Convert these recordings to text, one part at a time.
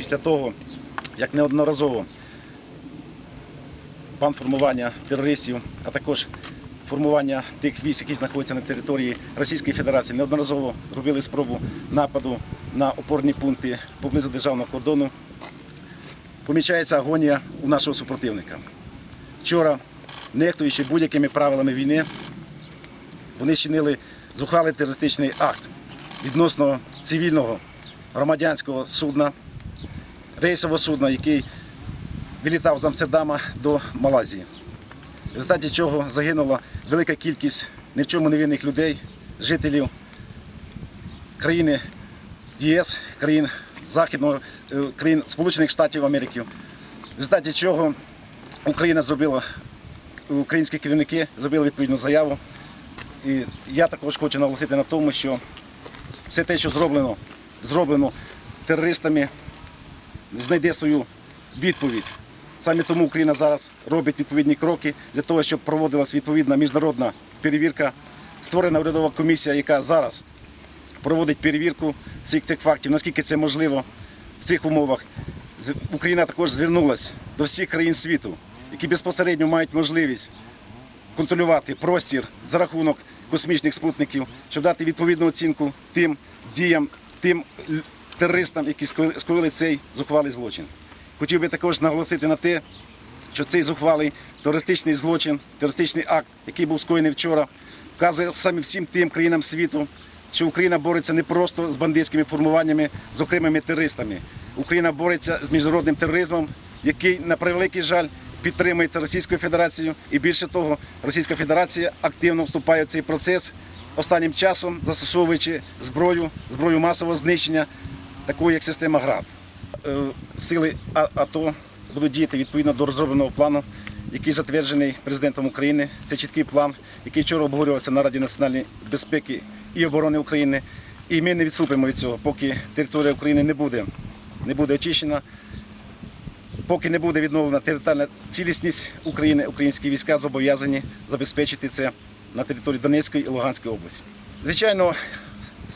після того, як неодноразово план формування терористів, а також формування тих військ, які знаходяться на території Російської Федерації, неодноразово робили спробу нападу на опорні пункти поблизу державного кордону. Помічається агонія у нашого супротивника. Вчора, нехтуючи будь-якими правилами війни, вони чинили зухвалий терористичний акт відносно цивільного громадянського судна, рейсового судна, який вилітав з Амстердама до Малайзії. В результаті чого загинула велика кількість ні в чому невинних людей, жителів країни ЄС, країн Західного, е, країн Сполучених Штатів Америки. В результаті чого Україна зробила, українські керівники зробили відповідну заяву. І я також хочу наголосити на тому, що все те, що зроблено, зроблено терористами, знайде свою відповідь. Саме тому Україна зараз робить відповідні кроки для того, щоб проводилась відповідна міжнародна перевірка. Створена урядова комісія, яка зараз проводить перевірку всіх цих фактів, наскільки це можливо в цих умовах. Україна також звернулася до всіх країн світу, які безпосередньо мають можливість контролювати простір за рахунок космічних спутників, щоб дати відповідну оцінку тим діям, тим л- терористам, які скоїли- цей зухвалий злочин. Хотів би також наголосити на те, що цей зухвалий терористичний злочин, терористичний акт, який був скоєний вчора, вказує саме всім тим країнам світу, що Україна бореться не просто з бандитськими формуваннями, з окремими терористами. Україна бореться з міжнародним тероризмом, який, на превеликий жаль, підтримується Російською Федерацією. І більше того, Російська Федерація активно вступає в цей процес останнім часом, застосовуючи зброю, зброю масового знищення, таку як система ГРАД. Е, Сили АТО будуть діяти відповідно до розробленого плану, який затверджений президентом України. Це чіткий план, який вчора обговорювався на Раді національної безпеки і оборони України. І ми не відступимо від цього, поки територія України не буде, не буде очищена, поки не буде відновлена територіальна цілісність України, українські війська зобов'язані забезпечити це на території Донецької і Луганської області. Звичайно,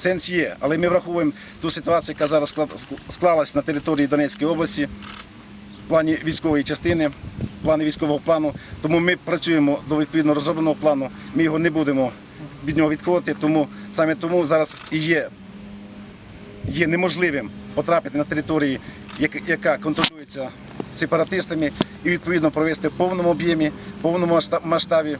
сенс є, але ми враховуємо ту ситуацію, яка зараз склалась на території Донецької області в плані військової частини, в плані військового плану. Тому ми працюємо до відповідно розробленого плану. Ми його не будемо від нього відходити. Тому саме тому зараз і є, є неможливим потрапити на територію, як- яка контролюється сепаратистами, і відповідно провести в повному об'ємі, повному масштаб- масштабі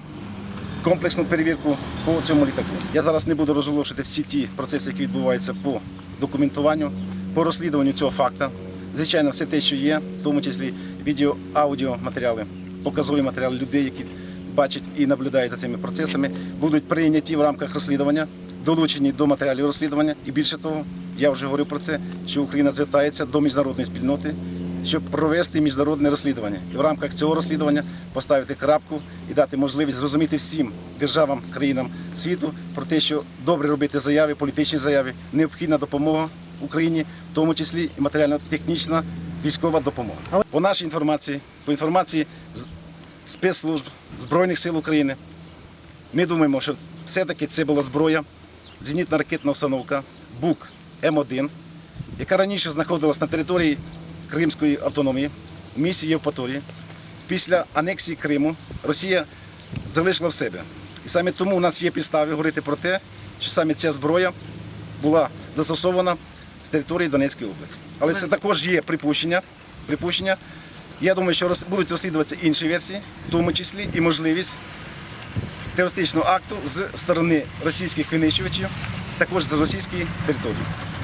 комплексну перевірку по цьому літаку. Я зараз не буду розголошувати всі ті процеси, які відбуваються по документуванню, по розслідуванню цього факту. Звичайно, все те, що є, в тому числі відео, аудіо матеріали, показові матеріали людей, які бачать і наблюдають за цими процесами, будуть прийняті в рамках розслідування, долучені до матеріалів розслідування. І більше того, я вже говорив про це, що Україна звертається до міжнародної спільноти, щоб провести міжнародне розслідування і в рамках цього розслідування поставити крапку і дати можливість зрозуміти всім державам, країнам світу про те, що добре робити заяви, політичні заяви, необхідна допомога Україні, в тому числі і матеріально-технічна військова допомога. По нашій інформації, по інформації спецслужб Збройних сил України, ми думаємо, що все-таки це була зброя, зенітна ракетна установка БУК М1, яка раніше знаходилась на території Кримської автономії в місті Євпаторії. Після анексії Криму Росія залишила в себе. І саме тому у нас є підстави говорити про те, що саме ця зброя була застосована з території Донецької області. Але це також є припущення. припущення. Я думаю, що будуть розслідуватися інші версії, в тому числі і можливість терористичного акту з сторони російських винищувачів, також з російської території.